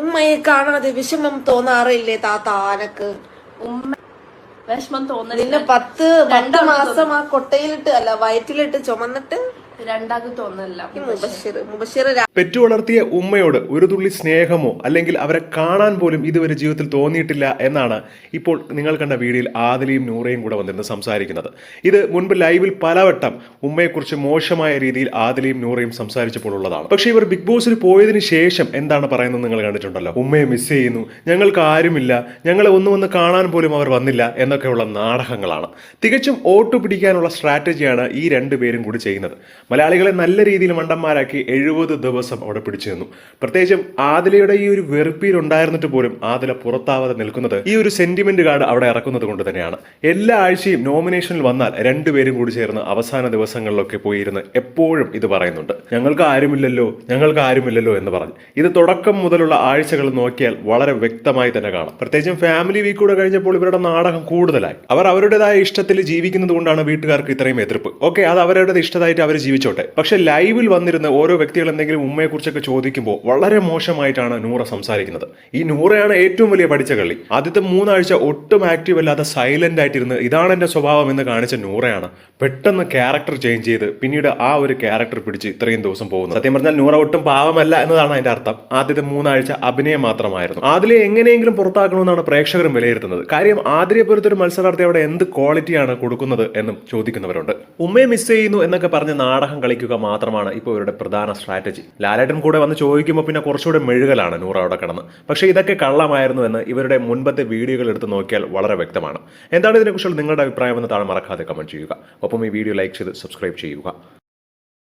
ഉമ്മയെ കാണാതെ വിഷമം തോന്നാറില്ലേ താത്ത ആനക്ക്? ഉമ്മ വിഷമം തോന്നുന്നില്ല പത്ത് പത്ത് മാസം ആ കൊട്ടയിലിട്ട് അല്ല വയറ്റിലിട്ട് ചുമന്നിട്ട് രണ്ടാൾക്ക് പെറ്റു വളർത്തിയ ഉമ്മയോട് ഒരു തുള്ളി സ്നേഹമോ അല്ലെങ്കിൽ അവരെ കാണാൻ പോലും ഇതുവരെ ജീവിതത്തിൽ തോന്നിയിട്ടില്ല എന്നാണ് ഇപ്പോൾ നിങ്ങൾ കണ്ട വീഡിയോയിൽ ആദിലയും നൂറയും കൂടെ വന്നിരുന്ന് സംസാരിക്കുന്നത്. ഇത് മുൻപ് ലൈവിൽ പലവട്ടം ഉമ്മയെക്കുറിച്ച് മോശമായ രീതിയിൽ ആദിലയും നൂറയും സംസാരിച്ചപ്പോൾ ഉള്ളതാണ്. പക്ഷേ ഇവർ ബിഗ് ബോസിൽ പോയതിനു ശേഷം എന്താണ് പറയുന്നത് നിങ്ങൾ കണ്ടിട്ടുണ്ടല്ലോ? ഉമ്മയെ മിസ് ചെയ്യുന്നു ഞങ്ങൾക്ക് ആരുമില്ല ഞങ്ങളെ ഒന്നും ഒന്ന് കാണാൻ പോലും അവർ വന്നില്ല എന്നൊക്കെയുള്ള നാടകങ്ങളാണ്. തികച്ചും ഓട്ടു പിടിക്കാനുള്ള സ്ട്രാറ്റജിയാണ് ഈ രണ്ടുപേരും കൂടി ചെയ്യുന്നത്. മലയാളികളെ നല്ല രീതിയിൽ മണ്ടന്മാരാക്കി എഴുപത് ദിവസം അവിടെ പിടിച്ചു നിന്നു. പ്രത്യേകിച്ചും ആദിലയുടെ ഈ ഒരു വെറുപ്പിയിൽ ഉണ്ടായിരുന്നിട്ട് പോലും ആദില പുറത്താവാതെ നിൽക്കുന്നത് ഈ ഒരു സെന്റിമെന്റ് കാർഡ് അവിടെ ഇറക്കുന്നത് കൊണ്ട് തന്നെയാണ്. എല്ലാ ആഴ്ചയും നോമിനേഷനിൽ വന്നാൽ രണ്ടുപേരും കൂടി ചേർന്ന് അവസാന ദിവസങ്ങളിലൊക്കെ പോയിരുന്ന് എപ്പോഴും ഇത് പറയുന്നുണ്ട്. ഞങ്ങൾക്ക് ആരുമില്ലല്ലോ ഞങ്ങൾക്ക് ആരുമില്ലല്ലോ എന്ന് പറഞ്ഞു. ഇത് തുടക്കം മുതലുള്ള ആഴ്ചകൾ നോക്കിയാൽ വളരെ വ്യക്തമായി തന്നെ കാണാം. പ്രത്യേകിച്ചും ഫാമിലി വീക്ക് കൂടെ കഴിഞ്ഞപ്പോൾ ഇവരുടെ നാടകം കൂടുതലായി. അവർ അവരുടേതായ ഇഷ്ടത്തിൽ ജീവിക്കുന്നത് കൊണ്ടാണ് വീട്ടുകാർക്ക് ഇത്രയും എതിർപ്പ്. ഓക്കെ അത് അവരുടെ ഇഷ്ടമായിട്ട് അവർ ജീവിച്ചോട്ടെ പക്ഷെ ലൈവിൽ വന്നിരുന്ന ഓരോ വ്യക്തികൾ എന്തെങ്കിലും ഉമ്മയെ കുറിച്ചൊക്കെ ചോദിക്കുമ്പോൾ വളരെ മോശമായിട്ടാണ് നൂറ സംസാരിക്കുന്നത്. ഈ നൂറയാണ് ഏറ്റവും വലിയ പഠിച്ച കളി ആദ്യത്തെ മൂന്നാഴ്ച ഒട്ടും ആക്റ്റീവ് അല്ലാതെ സൈലന്റ് ആയിട്ടിരുന്ന് ഇതാണ് എന്റെ സ്വഭാവം എന്ന് കാണിച്ച നൂറയാണ്. പെട്ടെന്ന് ക്യാരക്ടർ ചേഞ്ച് ചെയ്ത് പിന്നീട് ആ ഒരു ക്യാരക്ടർ പിടിച്ച് ഇത്രയും ദിവസം പോകുന്നത്. സത്യം പറഞ്ഞാൽ നൂറ ഒട്ടും പാവമല്ല എന്നതാണ് അതിന്റെ അർത്ഥം. ആദ്യത്തെ മൂന്നാഴ്ച അഭിനയം മാത്രമായിരുന്നു. ആദിലെ എങ്ങനെയെങ്കിലും പുറത്താക്കണമെന്നാണ് പ്രേക്ഷകരും വിലയിരുത്തുന്നത്. കാര്യം ആതിരെ പോലത്തെ ഒരു മത്സരാർത്ഥി അവിടെ എന്ത് ക്വാളിറ്റിയാണ് കൊടുക്കുന്നത് എന്നും ചോദിക്കുന്നവരുണ്ട്. ഉമ്മയെ മിസ് ചെയ്യുന്നു എന്നൊക്കെ പറഞ്ഞ് നാടകം കളിക്കുക മാത്രമാണ് ഇപ്പോൾ ഇവരുടെ പ്രധാന സ്ട്രാറ്റജി ലാലേട്ടൻ കൂടെ വന്ന് ചോദിക്കുമ്പോൾ പിന്നെ കുറച്ചുകൂടെ മെഴുകലാണ് നൂറ് അവിടെ കിടന്ന്. പക്ഷേ ഇതൊക്കെ കള്ളമായിരുന്നു എന്ന് ഇവരുടെ മുൻപത്തെ വീഡിയോകൾ എടുത്ത് നോക്കിയാൽ വളരെ വ്യക്തമാണ്. എന്താണ് ഇതിനെക്കുറിച്ചുള്ള നിങ്ങളുടെ അഭിപ്രായം എന്ന് താഴെ മറക്കാതെ കമന്റ് ചെയ്യുക. ഒപ്പം ഈ വീഡിയോ ലൈക്ക് ചെയ്ത് സബ്സ്ക്രൈബ് ചെയ്യുക.